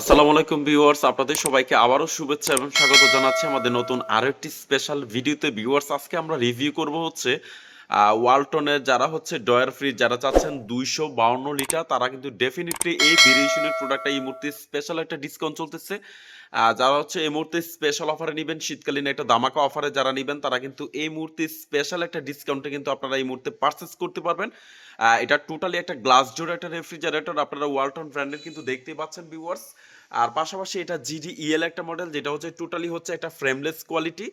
আসসালামু আলাইকুম ভিউয়ার্স, আপনাদের সবাইকে আবারও শুভেচ্ছা এবং স্বাগত জানাচ্ছি আমাদের নতুন আরেকটি একটি স্পেশাল ভিডিওতে ভিউয়ার্স, আজকে আমরা রিভিউ করব হচ্ছে ওয়ালটনের যারা হচ্ছে ডয়ার ফ্রিজ, যারা চাচ্ছেন দুইশো বাউন্ন লিটার, তারা কিন্তু ডেফিনেটলি এই ভেরিয়েশনের প্রোডাক্টটা এই মুহূর্তে স্পেশাল একটা ডিসকাউন্ট চলতেছে। যারা হচ্ছে এই মুহূর্তে স্পেশাল অফারে নেবেন, শীতকালীন একটা দামাকা অফারে যারা নেবেন, তারা কিন্তু এই মুহূর্তে স্পেশাল একটা ডিসকাউন্টে কিন্তু আপনারা এই মুহূর্তে পারচেস করতে পারবেন। এটা টোটালি একটা গ্লাস ডোর একটা রেফ্রিজারেটর আপনারা ওয়ালটন ব্র্যান্ডের কিন্তু দেখতে পাচ্ছেন ভিউয়ার্স আর পাশাপাশি এটা জিডি ইএল একটা মডেল যেটা হচ্ছে টোটালি হচ্ছে একটা ফ্রেমলেস কোয়ালিটি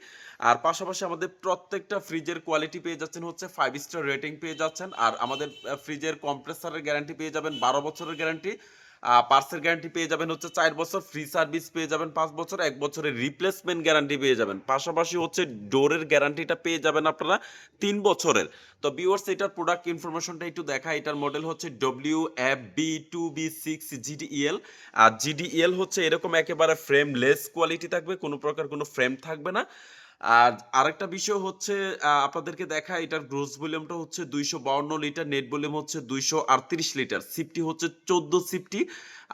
আর পাশাপাশি আমাদের প্রত্যেকটা ফ্রিজের কোয়ালিটি পেয়ে যাচ্ছেন হচ্ছে ফাইভ স্টার রেটিং পেয়ে যাচ্ছেন। আর আমাদের ফ্রিজের কম্প্রেসারের গ্যারান্টি পেয়ে যাবেন, বারো বছরের গ্যারান্টি পার্সের গ্যারান্টি পেয়ে যাবেন হচ্ছে চার বছর ফ্রি সার্ভিস পেয়ে যাবেন পাঁচ বছর, এক বছরের রিপ্লেসমেন্ট গ্যারান্টি পেয়ে যাবেন। পাশাপাশি হচ্ছে ডোরের গ্যারান্টিটা পেয়ে যাবেন আপনারা তিন বছরের। তো ভিউয়ার্স এটার প্রোডাক্ট ইনফরমেশনটা একটু দেখা এটার মডেল হচ্ছে W F B two B six GDL আর জিডিএল হচ্ছে এরকম একেবারে ফ্রেমলেস কোয়ালিটি থাকবে, কোনো প্রকার কোনো ফ্রেম থাকবে না। আর আরেকটা বিষয় হচ্ছে আপনাদেরকে দেখা এটার গ্রোস ভলিউমটা হচ্ছে দুইশো বাউন্ন লিটার নেট ভলিউম হচ্ছে দুইশো আটত্রিশ লিটার সিফটি হচ্ছে চোদ্দ সিফটি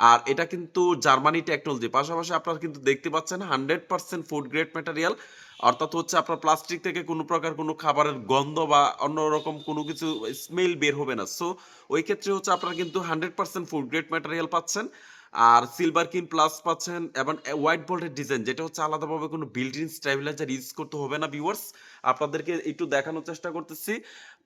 আর এটা কিন্তু জার্মানি টেকনোলজি পাশাপাশি আপনারা কিন্তু দেখতে পাচ্ছেন hundred percent food grade material অর্থাৎ হচ্ছে আপনার প্লাস্টিক থেকে কোনো প্রকার কোনো খাবারের গন্ধ বা অন্যরকম কোনো কিছু স্মেল বের হবে না। সো ওই ক্ষেত্রে হচ্ছে আপনারা কিন্তু hundred percent food grade material পাচ্ছেন। আর সিলভার কিন প্লাস পাচ্ছেন এবং হোয়াইট বোল্টের ডিজাইন যেটা হচ্ছে আলাদাভাবে কোনো বিল্ডিং ইন স্টাইবিলাইজার ইউজ করতে হবে না ভিউয়ার্স আপনাদেরকে একটু দেখানোর চেষ্টা করতেছি।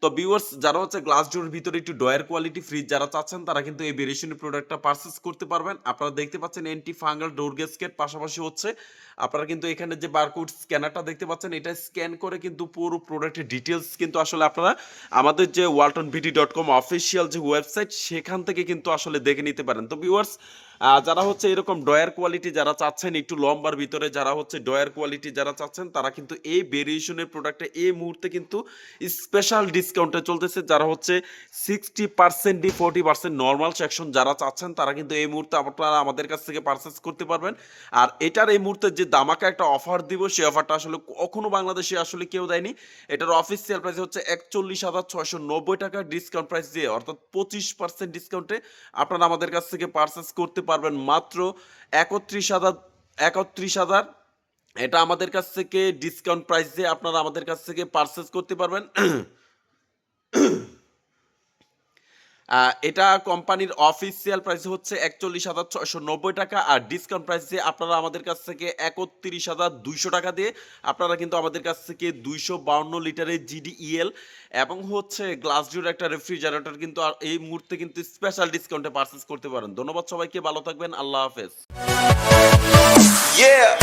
তো ভিউয়ার্স যারা হচ্ছে গ্লাস ডোরের ভিতরে একটু ডয়ার কোয়ালিটি ফ্রিজ যারা চাচ্ছেন, তারা কিন্তু এই ভেরিয়েশনের প্রোডাক্টটা পারচেস করতে পারবেন। আপনারা দেখতে পাচ্ছেন এন্টি ফাঙ্গাল ডোর গ্যাসকেট পাশাপাশি হচ্ছে, আপনারা কিন্তু এখানে যে বারকোড স্ক্যানারটা দেখতে পাচ্ছেন, এটা স্ক্যান করে কিন্তু পুরো প্রোডাক্টের ডিটেলস কিন্তু আসলে আপনারা আমাদের যে Walton BD dot com official যে ওয়েবসাইট সেখান থেকে কিন্তু আসলে দেখে নিতে পারেন। তো ভিউয়ার্স যারা হচ্ছে এরকম ডয়ার কোয়ালিটি যারা চাচ্ছেন, একটু লম্বার ভিতরে যারা হচ্ছে ডয়ার কোয়ালিটি যারা চাচ্ছেন, তারা কিন্তু এই ভেরিয়েশনের প্রোডাক্টে এই মুহূর্তে কিন্তু স্পেশাল ডিসকাউন্টে চলতেছে, যারা হচ্ছে সিক্সটি পার্সেন্ট ডি ফোর্টি পার্সেন্ট নর্মাল সেকশন যারা চাচ্ছেন, তারা কিন্তু এই মুহূর্তে আপনারা আমাদের কাছ থেকে পারচেস করতে পারবেন। আর এটার এই মুহূর্তে যে দামাকা একটা অফার দিব, সেই অফারটা আসলে কখনো বাংলাদেশে আসলে কেউ দেয়নি। এটার অফিসিয়াল প্রাইস হচ্ছে একচল্লিশ হাজার ছয়শো নব্বই টাকা ডিসকাউন্ট প্রাইস দিয়ে, অর্থাৎ পঁচিশ পার্সেন্ট ডিসকাউন্টে আপনারা আমাদের কাছ থেকে পারচেস করতে পারবেন। মাত্র একত্রিশ হাজার একত্রিশ হাজার, এটা আমাদের কাছ থেকে ডিসকাউন্ট প্রাইস দিয়ে আপনারা আমাদের কাছ থেকে পারচেস করতে পারবেন। এটা কোম্পানির অফিসিয়াল প্রাইস হচ্ছে একচল্লিশ হাজার ছয়শো নব্বই টাকা আর ডিসকাউন্ট প্রাইস দিয়ে আপনারা আমাদের কাছ থেকে একত্রিশ হাজার দুইশো টাকা দিয়ে আপনারা কিন্তু আমাদের কাছ থেকে দুইশো বাউন্ন লিটারের জিডিইএল এবং হচ্ছে গ্লাস ডিউর একটা রেফ্রিজারেটর কিন্তু আর এই মুহূর্তে কিন্তু স্পেশাল ডিসকাউন্টে পারচেস করতে পারেন ধন্যবাদ সবাইকে, ভালো থাকবেন, আল্লাহ হাফেজ Yeah.